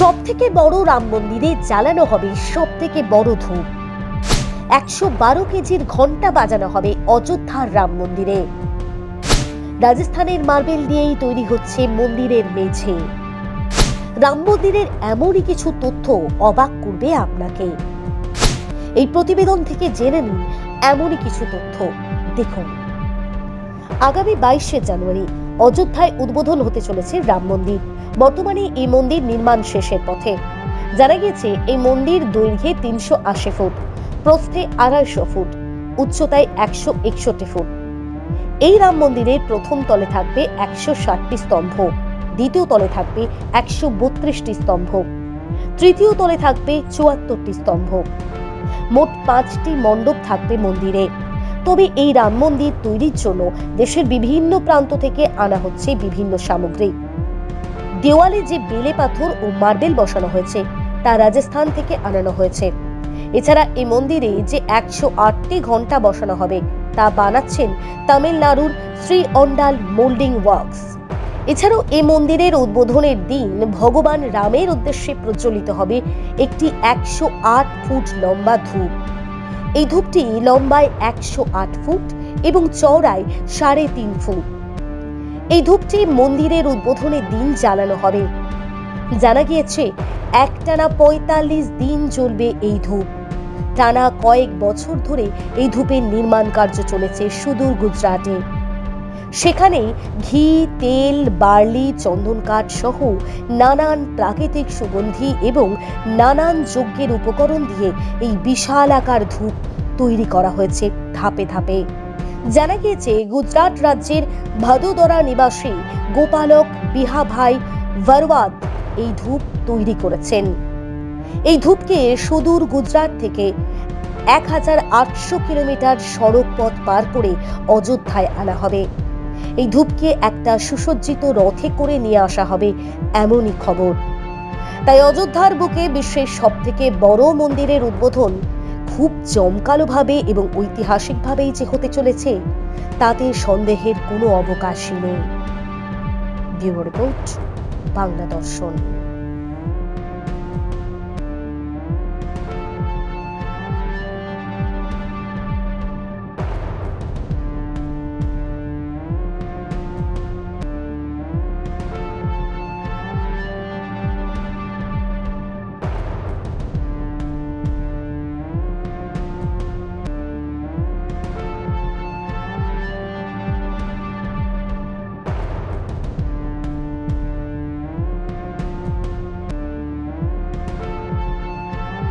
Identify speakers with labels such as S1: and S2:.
S1: সব থেকে বড় রাম মন্দিরে জ্বালানো হবে সব থেকে বড় ধূপ। একশো বারো কেজির ঘণ্টা বাজানো হবে অযোধ্যার রাম মন্দিরে। রাজস্থানের মার্বেল দিয়েই তৈরি হচ্ছে মন্দিরের মেঝে। রাম মন্দিরের এমনই কিছু তথ্য অবাক করবে আপনাকে। এই প্রতিবেদন থেকে জেনে নিন এমনই কিছু তথ্য। দেখুন, আগামী বাইশে জানুয়ারি অযোধ্যায় উদ্বোধন হতে চলেছে রাম মন্দির। বর্তমানে এই মন্দির নির্মাণ শেষের পথে। জানা গেছে এই মন্দির দৈর্ঘ্যে তিনশো আশি ফুট, প্রস্থে আড়াইশো ফুট, উচ্চতায় একশো একষট্টি ফুট। এই রাম মন্দিরের প্রথম তলে থাকবে একশো ষাটটি স্তম্ভ, দ্বিতীয় তলে থাকবে একশো বত্রিশটি স্তম্ভ, তৃতীয় তলে থাকবে চুয়াত্তরটি স্তম্ভ। মোট পাঁচটি মণ্ডপ থাকবে মন্দিরে। তবে এই রাম মন্দির তৈরির জন্য দেশের বিভিন্ন প্রান্ত থেকে আনা হচ্ছে বিভিন্ন সামগ্রী। দেওয়ালে যে বেলে পাথর ও মার্বেল বসানো হয়েছে, তা রাজস্থান থেকে আনানো হয়েছে। এছাড়া এই মন্দিরে যে একশো আটটি ঘণ্টা বসানো হবে, তা বানাচ্ছেন তামিলনাড়ুর শ্রী অন্ডাল মোল্ডিং ওয়ার্কস। এছাড়াও এই মন্দিরের উদ্বোধনের দিন ভগবান রামের উদ্দেশ্যে প্রজ্বলিত হবে একটি একশো আট ফুট লম্বা ধূপ। এই ধূপটি লম্বায় একশো আট ফুট এবং চওড়ায় সাড়ে তিন ফুট। এই ধূপটি মন্দিরের উদ্বোধনের দিন জ্বালানো হবে। জানা গিয়েছে, একটানা পঁয়তাল্লিশ দিন চলবে এই ধূপ। টানা কয়েক বছর ধরে এই ধূপের নির্মাণ কার্য চলেছে সুদূর গুজরাটে। সেখানে ঘি, তেল, বার্লি চন্দন কাঠ সহ নানান প্রাকৃতিক সুগন্ধি এবং নানান যজ্ঞের উপকরণ দিয়ে এই বিশাল আকার ধূপ তৈরি করা হয়েছে ধাপে ধাপে। জানা গিয়েছে, গুজরাট রাজ্যের ভাদোদরা নিবাসী গোপালক বিহাভাই ভারওয়াদ এই ধূপ তৈরি করেছেন। এই ধূপকে সুদূর গুজরাট থেকে এক হাজার আটশো কিলোমিটার সড়ক পথ পার করে অযোধ্যায় আনা হবে। এই ধূপকে একটা সুসজ্জিত রথে করে নিয়ে আসা হবে এমনই খবর। তাই অযোধ্যার বুকে বিশ্বের সবথেকে বড় মন্দিরের উদ্বোধন খুব জমকালোভাবে এবং ঐতিহাসিকভাবেই যে হতে চলেছে, তাতে সন্দেহের কোনো অবকাশই নেই। রিপোর্ট, বাংলা দর্শন।